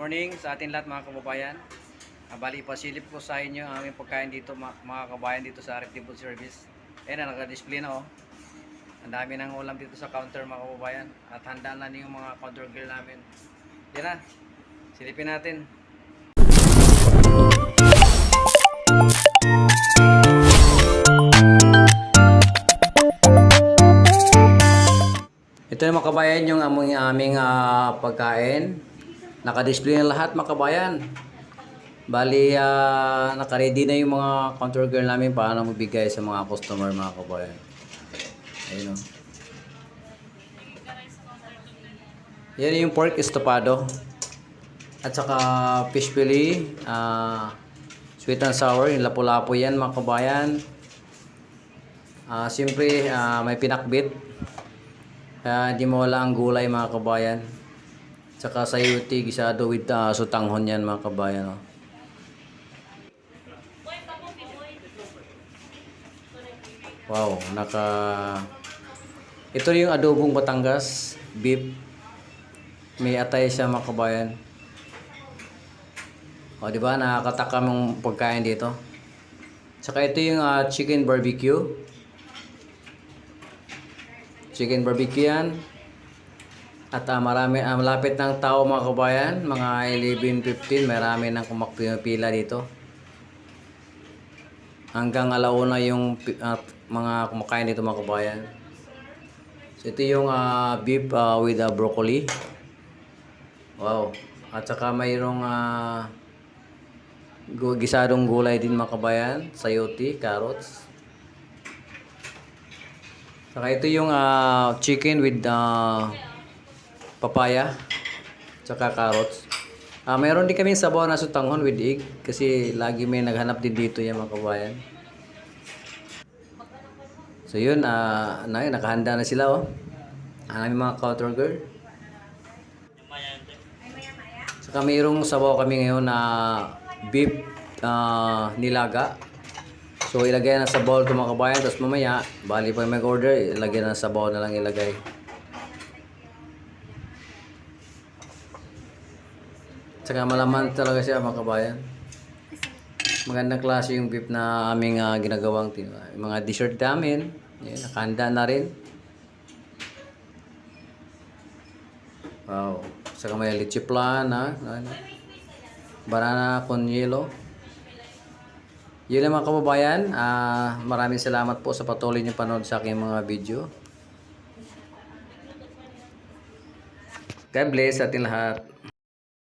morning sa ating lahat mga kababayan. Ah, bali, pasilip ko sa inyo ang aming pagkain dito mga kababayan dito sa Arif Food Service. Ayan na, naka-display na oh. Ang dami ng ulam dito sa counter mga kababayan. At handa na yung mga counter grill namin. Yan na, silipin natin. Ito yung mga kabayan yung aming, aming ah, pagkain. Naka-display na lahat mga kabayan. Bali, ah, naka-ready na yung mga counter girl namin para magbigay sa mga customer mga kabayan. Ayun o. Yan yung pork estopado. At saka fish fillet, ah, sweet and sour, yung lapu-lapu yan mga kabayan. Ah, Siyempre, ah, may pinakbit. Kaya hindi mawala ang gulay mga kabayan. Tsaka sayuti, gisado with uh, sutanghon yan mga kabayan. Oh. Wow, naka... Ito yung adobong Batangas, beef. May atay siya mga kabayan. O, di ba? Nakakatakam ang pagkain dito. Tsaka ito yung ah, chicken barbecue. Chicken barbecue yan. At ah, marami, ah, malapit ng tao mga kabayan, mga 11.15, marami nang kumakpila dito. Hanggang alauna yung ah, mga kumakain dito mga kabayan. So ito yung ah, beef ah, with ah, broccoli. Wow. At saka mayroong gu- gisadong gulay din mga kabayan, sayote, carrots. Saka ito yung ah, chicken with ah, papaya, tsaka carrots. Ah, mayroon din kami sabaw na sutanghon with egg kasi lagi may naghanap din dito yung mga kabayan. So yun, ah, na, nakahanda na sila oh. Ang aming mga counter girl. Saka mayroong sabaw kami ngayon na beef ah, nilaga. So ilagay na sa bowl ito mga kabayan. Tapos mamaya, bali pa mag order, ilagay na sa bowl na lang ilagay. Tsaka malaman talaga siya mga kabayan. Magandang klase yung beef na aming ah, ginagawang tin- yung mga dessert namin. Yan, nakahanda na rin. Wow. Saka may leche plan, ha? Ano? Banana con yelo. Yun lang mga kababayan. Ah, maraming salamat po sa patuloy niyo panood sa aking mga video. God bless ating lahat.